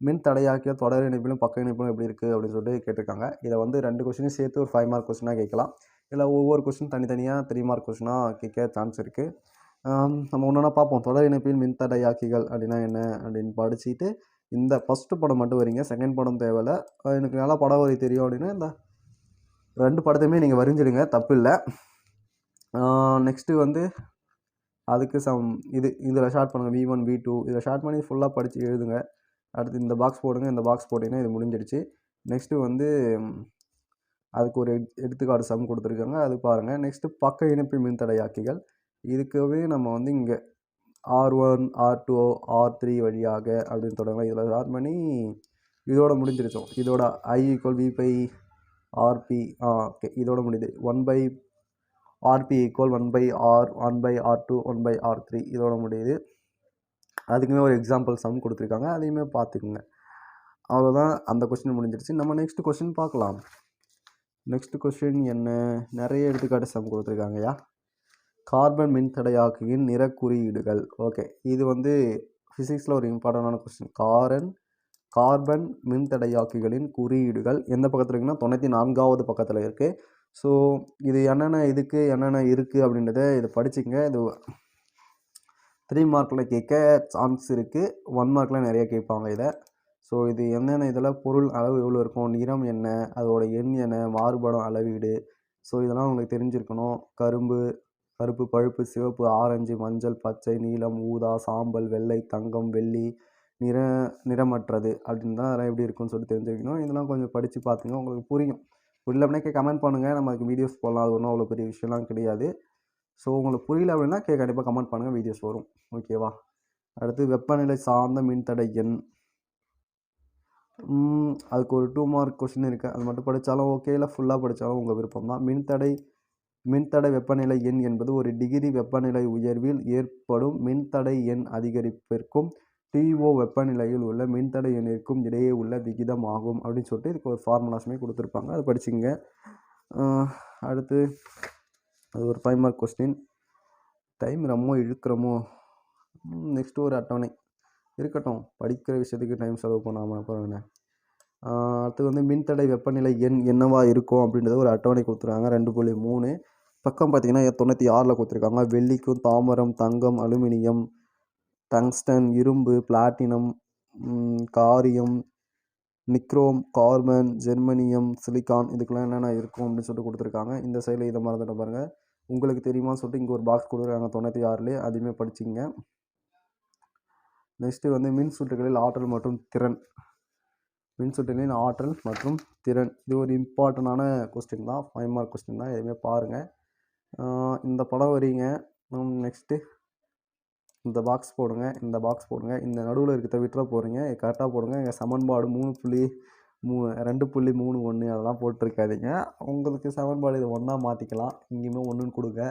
மின் தடையாக்கிய தொடர் இணைப்பிலும் பக்க இணைப்பிலும் எப்படி இருக்குது அப்படின்னு சொல்லிட்டு கேட்டிருக்காங்க. இதை வந்து ரெண்டு கொஸ்டினும் சேர்த்து ஒரு ஃபைவ் மார்க் கொஸ்டினாக கேட்கலாம். இல்லை ஒவ்வொரு கொஸ்டின் தனித்தனியாக த்ரீ மார்க் கொஸ்டினாக கேட்க சான்ஸ் இருக்குது நம்ம ஒன்றா பார்ப்போம். தொடர் இணைப்பின் மின் தடையாக்கிகள் அப்படின்னா என்ன அப்படின்னு படிச்சுட்டு இந்த ஃபஸ்ட்டு படம் மட்டும் வரீங்க. செகண்ட் படம் தேவையில்லை. எனக்கு நல்லா படம் வரி தெரியும் அப்படின்னா இந்த ரெண்டு படத்தையுமே நீங்கள் வரிஞ்சிடுங்க. தப்பு இல்லை நெக்ஸ்ட்டு வந்து அதுக்கு சம் இது இதில் ஷார்ட் பண்ணுங்கள் வி ஒன் வி டூ இதில் ஷார்ட் பண்ணி ஃபுல்லாக படித்து எழுதுங்க. அடுத்து இந்த பாக்ஸ் போடுங்க. இந்த பாக்ஸ் போட்டிங்கன்னா இது முடிஞ்சிடுச்சு. நெக்ஸ்ட்டு வந்து அதுக்கு ஒரு எடுத்துக்காடு சம் கொடுத்துருக்காங்க. அது பாருங்கள் நெக்ஸ்ட்டு பக்க இணைப்பு மின்தடையாக்கிகள். இதுக்கவே நம்ம வந்து இங்கே R one R two R three வழியாக அப்படின்னு தொடங்கலாம் இதில் ஸ்டார்ட் பண்ணி இதோட முடிஞ்சிருச்சோம் இதோட I equal V by RP ah okay இதோட முடியுது one by RP equal one by R one by R two one by R three இதோட முடியுது. அதுக்குமே ஒரு எக்ஸாம்பிள் சம் கொடுத்துருக்காங்க. அதையுமே பார்த்துக்குங்க. அவ்வளோதான் அந்த கொஸ்டின் முடிஞ்சிருச்சு. நம்ம நெக்ஸ்ட் கொஸ்டின் பார்க்கலாம். நெக்ஸ்ட் கொஸ்டின் என்ன? நிறைய எடுத்துக்காட்டு சம் கொடுத்துருக்காங்கய்யா. கார்பன் மின்தடையாக்கியின் நிற குறியீடுகள் ஓகே. இது வந்து ஃபிசிக்ஸில் ஒரு இம்பார்ட்டண்டான கொஸ்டின் காரன் கார்பன் மின்தடையாக்கிகளின் குறியீடுகள் எந்த பக்கத்தில் இருக்குன்னா தொண்ணூற்றி நான்காவது பக்கத்தில் இருக்குது ஸோ இது என்னென்ன இதுக்கு என்னென்ன இருக்குது அப்படின்றத இதை படிச்சுங்க இது த்ரீ மார்க்கில் கேட்க சான்ஸ் இருக்குது ஒன் மார்க்கில் நிறைய கேட்பாங்க இதை. ஸோ இது என்னென்ன இதில் பொருள் அளவு எவ்வளோ இருக்கும் நிறம் என்ன அதோட எண் என்ன மாறுபடும் அளவீடு. ஸோ இதெல்லாம் உங்களுக்கு தெரிஞ்சிருக்கணும். கரும்பு கருப்பு பழுப்பு சிவப்பு ஆரஞ்சு மஞ்சள் பச்சை நீலம் ஊதா சாம்பல் வெள்ளை தங்கம் வெள்ளி நிற நிறமற்றது அப்படின்னு தான் அதெல்லாம் எப்படி இருக்குன்னு சொல்லி தெரிஞ்சுக்கணும். இதெல்லாம் கொஞ்சம் படித்து பார்த்துங்க உங்களுக்கு புரியும். புரியல அப்படின்னா கமெண்ட் பண்ணுங்கள் நம்ம அதுக்கு வீடியோஸ் போடலாம். அது ஒன்றும் அவ்வளோ பெரிய விஷயம்லாம் கிடையாது. ஸோ உங்களுக்கு புரியல அப்படின்னா கே கண்டிப்பாக கமெண்ட் பண்ணுங்கள் வீடியோஸ் வரும். ஓகேவா அடுத்து வெப்பநிலை சார்ந்த மின்தடை எண். அதுக்கு ஒரு டூ மார்க் கொஷின் இருக்குது அது மட்டும் படித்தாலும் ஓகே இல்லை ஃபுல்லாக படித்தாலும் உங்கள் விருப்பம் தான் மின்தடை மின்தடை வெப்பநிலை எண் என்பது ஒரு டிகிரி வெப்பநிலை உயர்வில் ஏற்படும் மின்தடை எண் அதிகரிப்பிற்கும் டிஓ வெப்பநிலையில் உள்ள மின்தடை எண்ணிற்கும் இடையே உள்ள விகிதம் ஆகும் அப்படின்னு சொல்லிட்டு இதுக்கு ஒரு ஃபார்முலாஸுமே கொடுத்துருப்பாங்க. அதை படிச்சுங்க அடுத்து அது ஒரு ஃபைவ் மார்க் கொஸ்டின் டைம் ரொம்ப இழுக்கிறோமோ நெக்ஸ்ட்டு ஒரு அட்டவணை. இருக்கட்டும். படிக்கிற விஷயத்துக்கு டைம் செலவு பண்ணாமல் அப்புறம் என்ன அடுத்து வந்து மின்தடை வெப்பநிலை எண் என்னவா இருக்கும் அப்படின்றத ஒரு அட்டவணை கொடுத்துருக்காங்க. ரெண்டு புள்ளி மூணு. பக்கம் பார்த்தீங்கன்னா தொண்ணூற்றி ஆறில் கொடுத்துருக்காங்க. வெள்ளிக்கும் தாமரம் தங்கம் அலுமினியம் டங்ஸ்டன் இரும்பு பிளாட்டினம் காரியம் நிக்ரோம் கார்பன் ஜெர்மனியம் சிலிக்கான் இதுக்கெல்லாம் என்னென்ன இருக்கும் அப்படின்னு சொல்லிட்டு கொடுத்துருக்காங்க. இந்த சைடில் இதை மறந்துட்டு பாருங்கள் உங்களுக்கு தெரியுமான்னு சொல்லிட்டு இங்கே ஒரு பாக்ஸ் கொடுக்குறாங்க தொண்ணூற்றி ஆறுலேயே அதையுமே படிச்சிங்க நெக்ஸ்ட்டு வந்து மின் சுற்றுகளில் ஆற்றல் மற்றும் திறன். மின் சுற்றுகளின் ஆற்றல் மற்றும் திறன். இது ஒரு இம்பார்ட்டண்டான கொஸ்டின் தான். ஃபைவ் மார்க் கொஸ்டின் தான். எதுவுமே பாருங்கள் இந்த படம் வரீங்க நெக்ஸ்ட்டு இந்த பாக்ஸ் போடுங்க இந்த பாக்ஸ் போடுங்க இந்த நடுவில் இருக்கிறத விட்டுற போகிறீங்க கரெக்டாக போடுங்க. இங்கே சமன்பாடு மூணு புள்ளி மூ ரெண்டு புள்ளி மூணு ஒன்று அதெல்லாம் போட்டிருக்காதீங்க. உங்களுக்கு சமன்பாடு இதை ஒன்றா மாற்றிக்கலாம் இங்கேயுமே ஒன்றுன்னு கொடுங்க.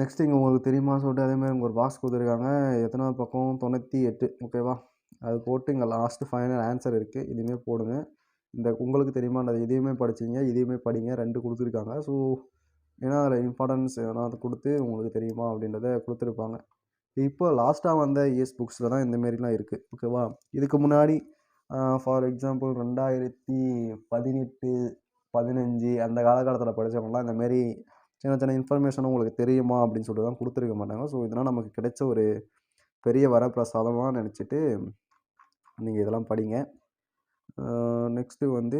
நெக்ஸ்ட் இங்கே உங்களுக்கு தெரியுமா சொல்லிட்டு அதேமாதிரி இங்கே ஒரு பாக்ஸ் கொடுத்துருக்காங்க. எத்தனாவது பக்கம்? தொண்ணூற்றி எட்டு. ஓகேவா அது போட்டு இங்கே லாஸ்ட்டு ஃபைனல் ஆன்சர் இருக்குது இதுவுமே போடுங்க. இந்த உங்களுக்கு தெரியுமா இதையுமே படிச்சிங்க. இதையுமே படிங்க. ரெண்டு கொடுத்துருக்காங்க. ஸோ ஏன்னா அதில் இம்பார்ட்டன்ஸ் எதனா அதை கொடுத்து உங்களுக்கு தெரியுமா அப்படின்றத கொடுத்துருப்பாங்க. இப்போ லாஸ்ட்டாக வந்த இஎஸ் புக்ஸில் தான் இந்த மாரிலாம் இருக்குது ஓகேவா இதுக்கு முன்னாடி ஃபார் எக்ஸாம்பிள் ரெண்டாயிரத்தி பதினெட்டு பதினஞ்சு அந்த காலகட்டத்தில் படித்தவங்களாம் இந்த மாரி சின்ன சின்ன இன்ஃபர்மேஷன் உங்களுக்கு தெரியுமா அப்படின்னு சொல்லிட்டு தான் கொடுத்துருக்க மாட்டாங்க. ஸோ இதெல்லாம் நமக்கு கிடைச்ச ஒரு பெரிய வரப்பிரசாதமாக நினச்சிட்டு நீங்கள் இதெல்லாம் படிங்க. நெக்ஸ்ட்டு வந்து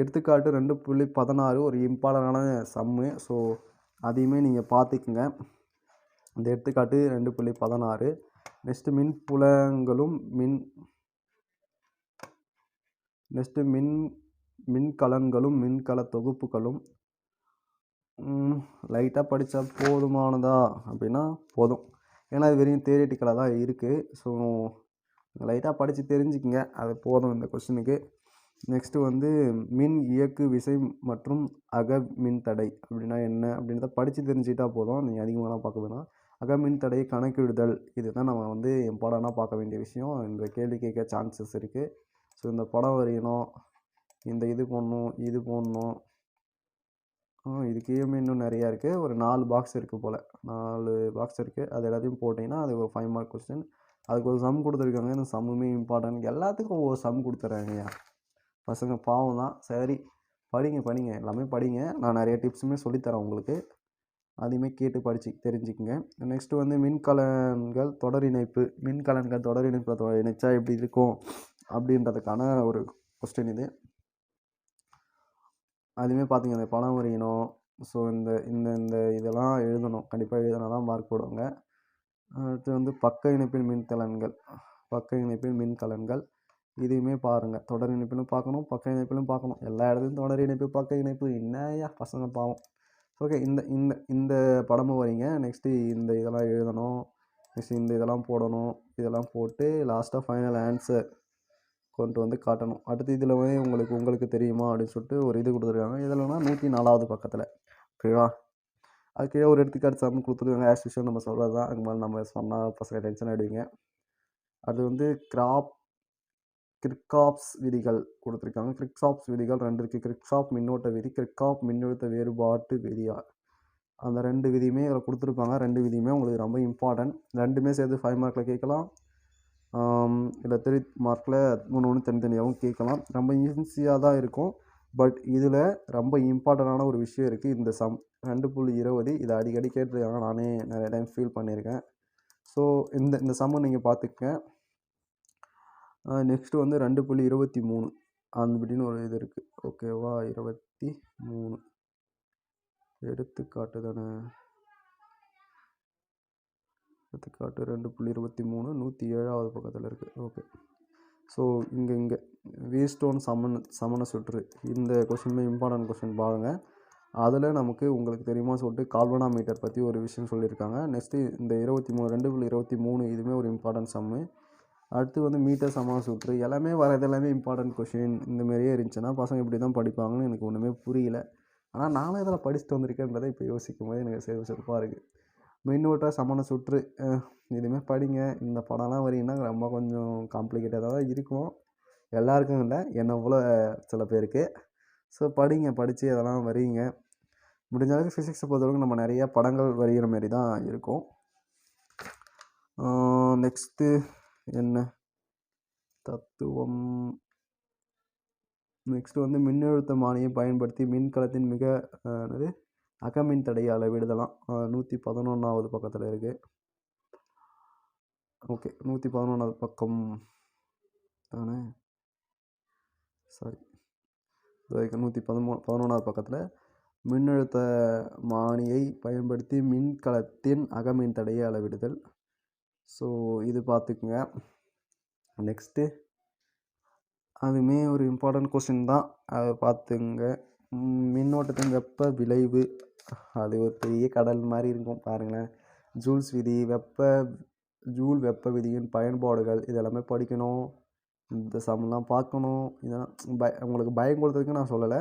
எடுத்துக்காட்டு ரெண்டு புள்ளி பதினாறு ஒரு இம்பார்ட்டண்டான சம்மு. ஸோ அதையுமே நீங்கள் பார்த்துக்குங்க. இந்த எடுத்துக்காட்டு ரெண்டு புள்ளி பதினாறு. நெக்ஸ்ட்டு மின் புலங்களும் மின் நெக்ஸ்ட்டு மின் மின்கலன்களும் மின்கல தொகுப்புகளும். லைட்டாக படித்தா போதுமானதா? அப்படின்னா போதும். ஏன்னா இது வெறும் தேரிட்டிக்கலாக தான் இருக்குது ஸோ லைட்டாக படித்து தெரிஞ்சுக்கிங்க. அது போதும் இந்த கொஸ்டினுக்கு நெக்ஸ்ட்டு வந்து மின் இயக்கு விசை மற்றும் அக மின்தடை அப்படின்னா என்ன? அப்படின்றத படித்து தெரிஞ்சுக்கிட்டா போதும். நீங்கள் அதிகமாகலாம் பார்க்க வேணாம். அக மின்தடையை கணக்கிடுதல் இதுதான் நம்ம வந்து இம்பார்ட்டண்ட்டாக பார்க்க வேண்டிய விஷயம். இந்த கேள்வி கேட்க சான்சஸ் இருக்குது ஸோ இந்த படம் வரையணும் இந்த இது போடணும் இது போடணும். இது கீழே இன்னும் நிறையா இருக்குது ஒரு நாலு பாக்ஸ் இருக்குது போல். நாலு பாக்ஸ் இருக்குது அது எல்லாத்தையும் போட்டிங்கன்னா அது ஒரு ஃபைவ் மார்க் கொஸ்டின் அதுக்கு ஒரு சம் கொடுத்துருக்காங்க. இந்த சம்முமே இம்பார்ட்டன்ட் எல்லாத்துக்கும் ஒவ்வொரு சம் கொடுத்துட்றாங்கய்யா பசங்க பாவம் தான் சரி படிங்க படிங்க. எல்லாமே படிங்க. நான் நிறைய டிப்ஸுமே சொல்லித்தரேன் உங்களுக்கு. அதையுமே கேட்டு படிச்சு தெரிஞ்சுக்கங்க. நெக்ஸ்ட்டு வந்து மின்கலன்கள் தொடர் இணைப்பு. மின்கலன்கள் தொடர் இணைப்பில் தொட இணைச்சா எப்படி இருக்கும்? அப்படின்றதுக்கான ஒரு கொஸ்டின் இது. அதுவுமே பார்த்திங்க அந்த பணம் வரையணும் ஸோ இந்த இந்த இந்த இதெல்லாம் எழுதணும். கண்டிப்பாக எழுதினா தான் மார்க் போடுவாங்க. அடுத்து வந்து பக்க இணைப்பின் மின்கலன்கள். பக்க இணைப்பின் மின்கலன்கள். இதையுமே பாருங்கள் தொடர் இணைப்பிலும் பார்க்கணும் பக்க இணைப்பிலும் பார்க்கணும். எல்லா இடத்துலையும் தொடர் இணைப்பு பக்க இணைப்பு. என்னையா பசங்க பாவம். ஓகே இந்த இந்த இந்த படமும் வரீங்க. நெக்ஸ்ட்டு இந்த இதெல்லாம் எழுதணும். நெக்ஸ்ட் இந்த இதெல்லாம் போடணும். இதெல்லாம் போட்டு லாஸ்ட்டாக ஃபைனல் ஆன்சர் கொண்டு வந்து காட்டணும். அடுத்து இதில் வந்து உங்களுக்கு உங்களுக்கு தெரியுமா அப்படின்னு சொல்லிட்டு ஒரு இது கொடுத்துருக்காங்க. இதில்னா நூற்றி நாலாவது பக்கத்தில். ஓகேவா அது கீழே ஒரு எடுத்துக்காட்டு சம் கொடுத்துருக்காங்க. ஆஸ் யூஷுவல் நம்ம சொல்கிறது தான் அதுக்கு மேலே நம்ம சொன்னால் பசங்க டென்ஷன் ஆகிடுவீங்க அது வந்து கிராப் கிரிக்காப்ஸ் விதிகள் கொடுத்துருக்காங்க. கிரிக்ஸாப்ஸ் விதிகள் ரெண்டு இருக்குது கிரிக்ஸாப் மின்னோட்ட விதி கிரிக்காப் மின்னழுத்த வேறுபாட்டு விதியா? அந்த ரெண்டு விதியுமே இதில் கொடுத்துருப்பாங்க. ரெண்டு விதியுமே உங்களுக்கு ரொம்ப இம்பார்ட்டன்ட் ரெண்டுமே சேர்த்து ஃபைவ் மார்க்கில் கேட்கலாம். இல்லை த்ரீ மார்க்கில் மூணு ஒன்று தனித்தனியாகவும் கேட்கலாம். ரொம்ப ஈஸியாக தான் இருக்கும். பட் இதில் ரொம்ப இம்பார்ட்டண்டான ஒரு விஷயம் இருக்குது இந்த சம் ரெண்டு புள்ளி இருபது இதை அடிக்கடி கேட்டிருக்காங்க. நானே நிறைய டைம் ஃபீல் பண்ணியிருக்கேன். ஸோ இந்த இந்த சம்மை நீங்கள் பார்த்துக்கங்க. நெக்ஸ்ட்டு வந்து ரெண்டு புள்ளி இருபத்தி மூணு. அப்படின்னு ஒரு இது இருக்குது ஓகேவா இருபத்தி மூணு. எடுத்துக்காட்டு தானே? எடுத்துக்காட்டு ரெண்டு புள்ளி இருபத்தி மூணு நூற்றி ஏழாவது பக்கத்தில் இருக்குது ஓகே ஸோ இங்கே இங்கே. வீஸ்டோன் சமன் சமண சுற்று. இந்த கொஷினுமே இம்பார்ட்டன்ட் கொஷின் பாருங்கள் அதில் நமக்கு உங்களுக்கு தெரியுமா சொல்லிட்டு கால்வனா மீட்டர் பற்றி ஒரு விஷயம் சொல்லியிருக்காங்க நெக்ஸ்ட்டு இந்த இருபத்தி மூணு ரெண்டு புள்ளி இருபத்தி மூணு இதுவுமே ஒரு இம்பார்ட்டன்ட் சம்மு அடுத்து வந்து மீட்டர் சமா சுற்று எல்லாமே வரது எல்லாமே இம்பார்ட்டன்ட் கொஷின் இந்த மாதிரியே இருந்துச்சுன்னா பசங்க இப்படி தான் படிப்பாங்கன்னு எனக்கு ஒன்றுமே புரியல. ஆனால் நானும் இதில் படிச்சுட்டு வந்திருக்கேன்றதை இப்போ யோசிக்கும் போது எனக்கு சிறு சிறப்பாக இருக்குது மின்னூட்ட சமண சுற்று இதுமாரி படிங்க. இந்த படம்லாம் வரீங்கன்னா ரொம்ப கொஞ்சம் காம்ப்ளிகேட்டடாக தான் இருக்கும். எல்லாருக்கும் இல்லை என்னை போல் சில பேருக்கு. ஸோ படிங்க படித்து அதெல்லாம் வரீங்க. முடிஞ்ச அளவுக்கு ஃபிசிக்ஸை பொறுத்தளவுக்கு நம்ம நிறைய படங்கள் வரைகிற மாரி தான் இருக்கும். நெக்ஸ்ட்டு என்ன தத்துவம்? நெக்ஸ்ட் வந்து மின்னழுத்தமானியை பயன்படுத்தி மின்கலத்தின் மிக என்னது? அகமின் தடையை அளவிடுதலாம் நூற்றி பதினொன்றாவது பக்கத்தில் இருக்குது ஓகே நூற்றி பதினொன்றாவது பக்கம். தானே? சாரி நூற்றி பதிமூ பதினொன்றாவது பக்கத்தில் மின்னழுத்த மானியை பயன்படுத்தி மின்கலத்தின் அகமின் தடையை அளவிடுதல். ஸோ இது பார்த்துக்குங்க. நெக்ஸ்ட்டு அதுவுமே ஒரு இம்பார்ட்டன்ட் கொஸ்டின் தான். அதை பார்த்துங்க. மின்னோட்டத்தின் வெப்ப விளைவு. அது ஒரு பெரிய கடல் மாதிரி இருக்கும் பாருங்களேன். ஜூல்ஸ் விதி வெப்ப ஜூல் வெப்ப விதியின் பயன்பாடுகள் இதெல்லாமே படிக்கணும். இந்த சம்லாம் பார்க்கணும். இதெல்லாம் பய உங்களுக்கு பயம் கொடுத்ததுக்கு நான் சொல்லலை.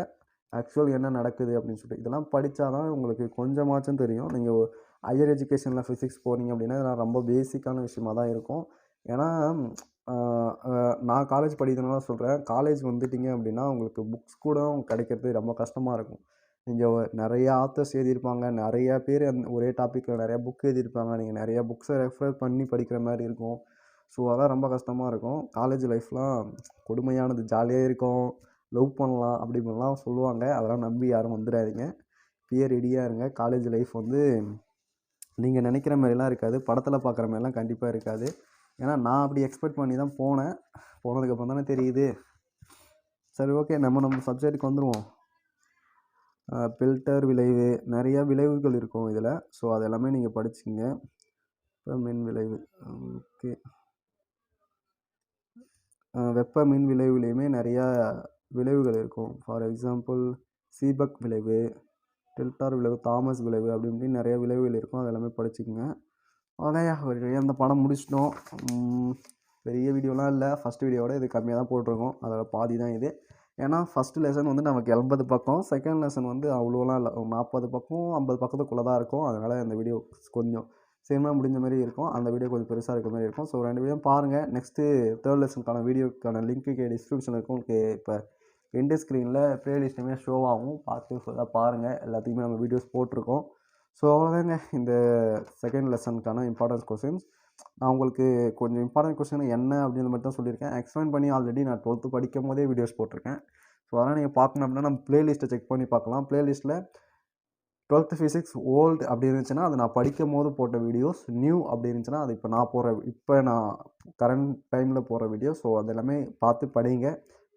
ஆக்சுவல் என்ன நடக்குது அப்படின்னு சொல்லிட்டு. இதெல்லாம் படித்தா தான் உங்களுக்கு கொஞ்சமாச்சும் தெரியும். நீங்கள் ஹையர் எஜுகேஷனில் ஃபிசிக்ஸ் போனீங்க அப்படின்னா இதெல்லாம் ரொம்ப பேசிக்கான விஷயமா தான் இருக்கும். ஏன்னா நான் காலேஜ் படிக்கிறதுனால சொல்கிறேன் காலேஜ் வந்துட்டிங்க அப்படின்னா உங்களுக்கு புக்ஸ் கூட கிடைக்கிறது ரொம்ப கஷ்டமாக இருக்கும். நீங்கள் நிறையா ஆத்தர்ஸ் எழுதியிருப்பாங்க. நிறையா பேர் அந்த ஒரே டாப்பிக்கில் நிறையா புக் எழுதியிருப்பாங்க. நீங்கள் நிறையா புக்ஸை ரெஃபர் பண்ணி படிக்கிற மாதிரி இருக்கும். ஸோ அதெல்லாம் ரொம்ப கஷ்டமாக இருக்கும். காலேஜ் லைஃப்லாம் கொடுமையானது. ஜாலியாக இருக்கும். லவ் பண்ணலாம் அப்படி இப்படிலாம் சொல்லுவாங்க. அதெல்லாம் நம்பி யாரும் வந்துடாதீங்க. பியர் ரெடியாக இருங்க. காலேஜ் லைஃப் வந்து நீங்கள் நினைக்கிற மாதிரிலாம் இருக்காது. படத்தில் பார்க்குற மாதிரிலாம் கண்டிப்பாக இருக்காது. ஏன்னா நான் அப்படி எக்ஸ்பெக்ட் பண்ணி தான் போனேன். போனதுக்கப்புறம் தானே தெரியுது. சரி ஓகே நம்ம நம்ம சப்ஜெக்ட்டுக்கு வந்துடுவோம் பில்டர் விளைவு. நிறையா விளைவுகள் இருக்கும் இதில். ஸோ அது எல்லாமே நீங்கள் படிச்சிங்க. இப்போ மின் விளைவு. ஓகே. வெப்ப மின் விளைவுலேயுமே நிறையா விளைவுகள் இருக்கும். ஃபார் எக்ஸாம்பிள் சீபக் விளைவு. டெல்டார் விளைவு தாமஸ் விளைவு அப்படி இப்படின்னு நிறைய விளைவுகள் இருக்கும். அது எல்லாமே படிச்சுக்கோங்க. அதையா ஒரு அந்த படம் முடிச்சிட்டோம். பெரிய வீடியோலாம் இல்லை. ஃபஸ்ட் வீடியோவோட இது கம்மியாக தான் போட்டிருக்கோம். அதோட பாதி தான் இது. ஏன்னா ஃபஸ்ட்டு லெசன் வந்து நமக்கு எண்பது பக்கம். செகண்ட் லெசன் வந்து அவ்வளோலாம் இல்லை. நாற்பது பக்கம் ஐம்பது பக்கத்துக்குள்ளே தான் இருக்கும். அதனால் அந்த வீடியோ கொஞ்சம் சேமாக முடிஞ்ச மாதிரி இருக்கும். அந்த வீடியோ கொஞ்சம் பெருசாக இருக்க மாதிரி இருக்கும். ஸோ ரெண்டு வீடியோ பாருங்கள் நெக்ஸ்ட்டு தேர்ட் லெசனுக்கான வீடியோக்கான லிங்க்கு டிஸ்கிரிப்ஷன் இருக்கும். உங்களுக்கு இப்போ எண்டு ஸ்க்ரீனில் ப்ளேலிஸ்ட்டுமே ஷோ ஆகும். பார்த்து ஃபுல்லாக பாருங்கள் எல்லாத்துக்குமே நம்ம வீடியோஸ் போட்டிருக்கோம். ஸோ அவ்வளோதாங்க இந்த செகண்ட் லெசனுக்கான இம்பார்ட்டன்ஸ் கொஸ்டின்ஸ் நான் உங்களுக்கு கொஞ்சம் இம்பார்ட்டன்ட் கொஸ்டின் என்ன அப்படின்னு மட்டும் சொல்லியிருக்கேன். எக்ஸ்பிளைன் பண்ணி ஆல்ரெடி நான் டுவெல்த்து படிக்கும் போதே வீடியோஸ் போட்டிருக்கேன். ஸோ அதெல்லாம் நீங்கள் பார்க்கணும் அப்படின்னா நம்ம ப்ளேலிஸ்ட்டை செக் பண்ணி பார்க்கலாம். ப்ளேலிஸ்ட்டில் டுவெல்த்து ஃபிசிக்ஸ் ஓல்டு அப்படி இருந்துச்சுன்னா அது நான் படிக்கும் போது போட்ட வீடியோஸ் நியூ அப்படி இருந்துச்சுன்னா அது இப்போ நான் போகிற இப்போ நான் கரண்ட் டைமில் போகிற வீடியோ ஸோ அது எல்லாமே பார்த்து படிங்க.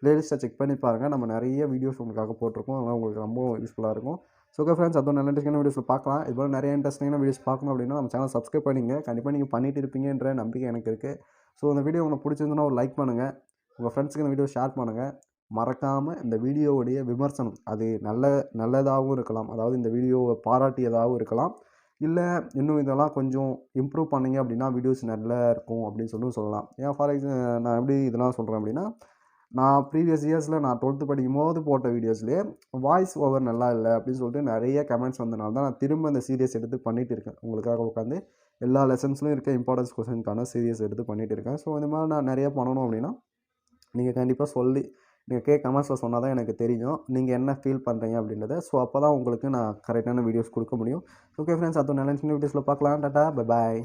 ப்ளேலிஸ்ட்டை செக் பண்ணி பாருங்கள் நம்ம நிறைய வீடியோஸ் உங்களுக்காக போட்டிருக்கோம். அதெல்லாம் உங்களுக்கு ரொம்ப யூஸ்ஃபுல்லாக இருக்கும். ஸோ ஓகே ஃப்ரெண்ட்ஸ் அதுவும் நல்ல இன்ட்ரெஸ்டிங்கான வீடியோஸ் பார்க்கலாம். இது போல் நிறைய இன்ட்ரெஸ்டிங்கான வீடியோஸ் பார்க்கணும் அப்படின்னா நம்ம சேனல் சப்ஸ்கிரைப் பண்ணிங்க கண்டிப்பாக நீங்கள் பண்ணிட்டு இருப்பீங்கன்ற நம்பிக்கை எனக்கு இருக்குது ஸோ இந்த வீடியோ உங்களுக்கு பிடிச்சிருந்துன்னா ஒரு லைக் பண்ணுங்கள் உங்கள் ஃப்ரெண்ட்ஸுக்கு இந்த வீடியோ ஷேர் பண்ணுங்கள் மறக்காமல் இந்த வீடியோவுடைய விமர்சனம் அது நல்ல நல்லதாகவும் இருக்கலாம். அதாவது இந்த வீடியோவை பாராட்டியதாகவும் இருக்கலாம். இல்லை இன்னும் இதெல்லாம் கொஞ்சம் இம்ப்ரூவ் பண்ணிங்க அப்படின்னா வீடியோஸ் நல்லா இருக்கும் அப்படின்னு சொல்லி சொல்லலாம். ஏன் ஃபார் எக்ஸாம்பிள் நான் எப்படி இதெல்லாம் சொல்கிறேன் அப்படின்னா நான் ப்ரீவியஸ் இயர்ஸில் நான் டுவெல்த்து படிக்கும் போது போட்ட வீடியோஸ்லேயே வாய்ஸ் ஓவர் நல்லா இல்லை அப்படின்னு சொல்லிட்டு நிறைய கமெண்ட்ஸ் வந்தனால தான் நான் திரும்ப அந்த சீரியஸ் எடுத்து பண்ணிகிட்டு இருக்கேன். உங்களுக்காக உட்காந்து எல்லா லெசன்ஸ்லையும் இருக்க இம்பார்ட்டன்ஸ் கொஸ்டினுக்கான சீரியஸ் எடுத்து பண்ணிகிட்டு இருக்கேன். ஸோ இந்த மாதிரி நான் நிறைய பண்ணணும் அப்படின்னா நீங்கள் கண்டிப்பாக சொல்லி நீங்கள் கே கமெண்ட்ஸில் சொன்னால் தான் எனக்கு தெரியும். நீங்கள் என்ன ஃபீல் பண்ணுறீங்க அப்படின்றத. ஸோ அப்போ தான் உங்களுக்கு நான் கரெக்டான வீடியோஸ் கொடுக்க முடியும். ஓகே ஃப்ரெண்ட்ஸ் அது நல்ல வீடியோஸில் பார்க்கலாம். Tata bye bye